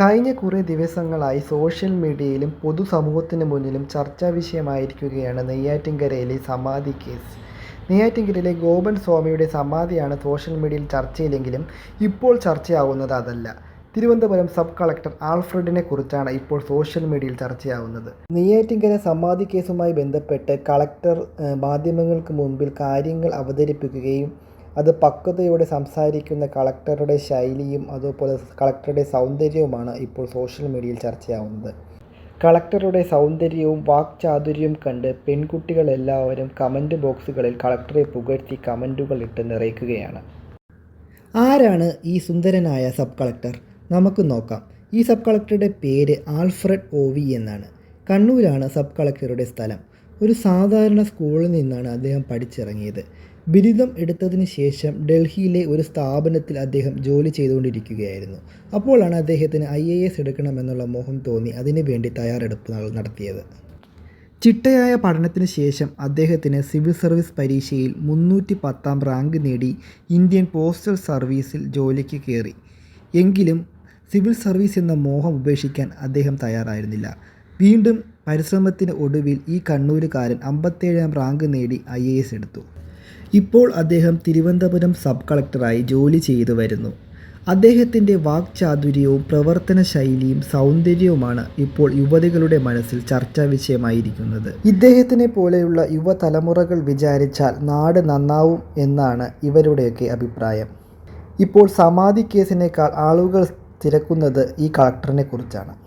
കഴിഞ്ഞ കുറേ ദിവസങ്ങളായി സോഷ്യൽ മീഡിയയിലും പൊതുസമൂഹത്തിന് മുന്നിലും ചർച്ചാ വിഷയമായിരിക്കുകയാണ് നെയ്യാറ്റിൻകരയിലെ സമാധി കേസ്. നെയ്യാറ്റിൻകരയിലെ ഗോപൻ സ്വാമിയുടെ സമാധിയാണ് സോഷ്യൽ മീഡിയയിൽ ചർച്ചയിലെങ്കിലും ഇപ്പോൾ ചർച്ചയാവുന്നത് അതല്ല. തിരുവനന്തപുരം സബ് കളക്ടർ ആൽഫ്രഡിനെ കുറിച്ചാണ് ഇപ്പോൾ സോഷ്യൽ മീഡിയയിൽ ചർച്ചയാവുന്നത്. നെയ്യാറ്റിൻകര സമാധി കേസുമായി ബന്ധപ്പെട്ട് കളക്ടർ മാധ്യമങ്ങൾക്ക് മുൻപിൽ കാര്യങ്ങൾ അവതരിപ്പിക്കുകയും അത് പക്വതയോടെ സംസാരിക്കുന്ന കളക്ടറുടെ ശൈലിയും അതുപോലെ കളക്ടറുടെ സൗന്ദര്യവുമാണ് ഇപ്പോൾ സോഷ്യൽ മീഡിയയിൽ ചർച്ചയാവുന്നത്. കളക്ടറുടെ സൗന്ദര്യവും വാക്ചാതുര്യവും കണ്ട് പെൺകുട്ടികളെല്ലാവരും കമന്റ് ബോക്സുകളിൽ കളക്ടറെ പുകഴ്ത്തി കമന്റുകൾ ഇട്ട് നിറയ്ക്കുകയാണ്. ആരാണ് ഈ സുന്ദരനായ സബ് കളക്ടർ? നമുക്ക് നോക്കാം. ഈ സബ് കളക്ടറുടെ പേര് ആൽഫ്രഡ് ഓവി എന്നാണ്. കണ്ണൂരാണ് സബ് കളക്ടറുടെ സ്ഥലം. ഒരു സാധാരണ സ്കൂളിൽ നിന്നാണ് അദ്ദേഹം പഠിച്ചിറങ്ങിയത്. ബിരുദം എടുത്തതിന് ശേഷം ഡൽഹിയിലെ ഒരു സ്ഥാപനത്തിൽ അദ്ദേഹം ജോലി ചെയ്തുകൊണ്ടിരിക്കുകയായിരുന്നു. അപ്പോഴാണ് അദ്ദേഹത്തിന് ഐ എ എസ് എടുക്കണമെന്നുള്ള മോഹം തോന്നി അതിനുവേണ്ടി തയ്യാറെടുപ്പ് നടത്തിയത്. ചിട്ടയായ പഠനത്തിന് ശേഷം അദ്ദേഹത്തിന് സിവിൽ സർവീസ് പരീക്ഷയിൽ മുന്നൂറ്റി പത്താം റാങ്ക് നേടി ഇന്ത്യൻ പോസ്റ്റൽ സർവീസിൽ ജോലിക്ക് കയറി. എങ്കിലും സിവിൽ സർവീസ് എന്ന മോഹം ഉപേക്ഷിക്കാൻ അദ്ദേഹം തയ്യാറായിരുന്നില്ല. വീണ്ടും പരിശ്രമത്തിന് ഒടുവിൽ ഈ കണ്ണൂരുകാരൻ അമ്പത്തേഴാം റാങ്ക് നേടി ഐ എ എസ് എടുത്തു. ഇപ്പോൾ അദ്ദേഹം തിരുവനന്തപുരം സബ് കളക്ടറായി ജോലി ചെയ്തു വരുന്നു. അദ്ദേഹത്തിന്റെ വാക്ചാതുര്യവും പ്രവർത്തന ശൈലിയും സൗന്ദര്യവുമാണ് ഇപ്പോൾ യുവതികളുടെ മനസ്സിൽ ചർച്ചാ വിഷയമായിരിക്കുന്നത്. ഇദ്ദേഹത്തിനെ പോലെയുള്ള യുവതലമുറകൾ വിചാരിച്ചാൽ നാട് നന്നാവും എന്നാണ് ഇവരുടെയൊക്കെ അഭിപ്രായം. ഇപ്പോൾ സമാധി കേസിനേക്കാൾ ആളുകൾ തിരക്കുന്നത് ഈ കളക്ടറിനെ കുറിച്ചാണ്.